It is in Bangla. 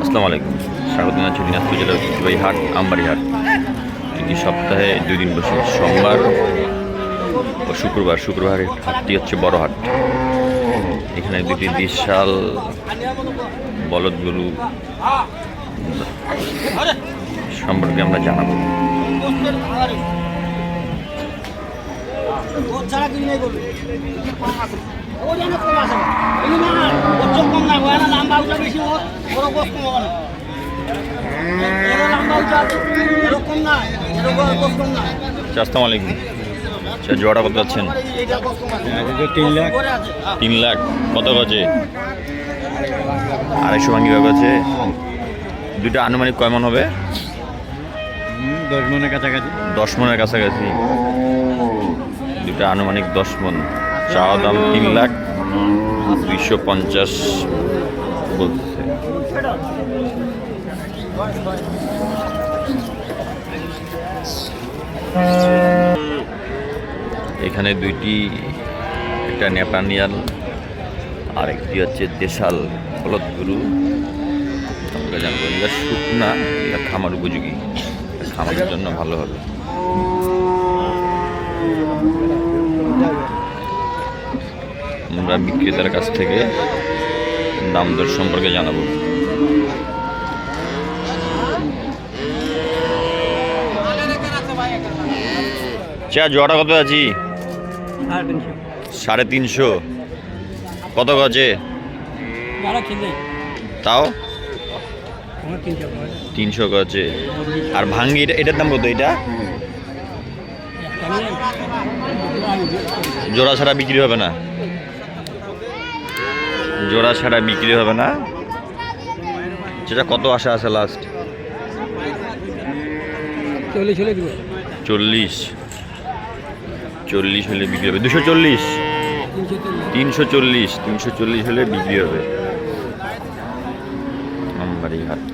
আসসালামু আলাইকুম। স্বাগত জানাচ্ছি দিনাজপুর জেলার ঐতিহ্যবাহী হাট আমবাড়ি হাট এটি সপ্তাহে দুই দিন বসে সোমবার ও শুক্রবার। শুক্রবারের হাটটি হচ্ছে বড় হাট। এখানে দুটি বিশাল বলদ গরু সম্পর্কে আমরা জানাব। আচ্ছা, আসসালামু আলাইকুম। আচ্ছা জোড়া কত যাচ্ছেন? তিন লাখ। তিন লাখ কত গজে আড়াইশো ভাঙ্গি গেছে দুটো আনুমানিক কয় মন হবে? দশ মনের কাছাকাছি। দশ মনের কাছাকাছি। দুটো আনুমানিক দশ মন। চাওয়া দাম তিন লাখ দুইশো পঞ্চাশ বলছে। এখানে দুইটি, একটা নেপানিয়াল আর একটি হচ্ছে দেশাল হলদ গুরু আমরা জানব এটা শুকনা এটা খামার উপযোগী। খামারের জন্য ভালো হবে আমরা বিক্রেতার কাছ থেকে দাম দর সম্পর্কে জানাব। চা জোয়াটা কত আছি? সাড়ে তিনশো। কত গজে? তাও? তিনশো গজে। আর ভাঙ্গি এটা- এটার দাম কত এটা? জোড়া ছাড়া বিক্রি হবে না। জোড়া ছাড়া বিক্রি হবে না? সেটা কত আশা আছে লাস্ট চল্লিশ চল্লিশ। হলে বিক্রি হবে। দুশো চল্লিশ। তিনশো চল্লিশ। তিনশো চল্লিশ হলে বিক্রি হবে। আমবাড়ি হাট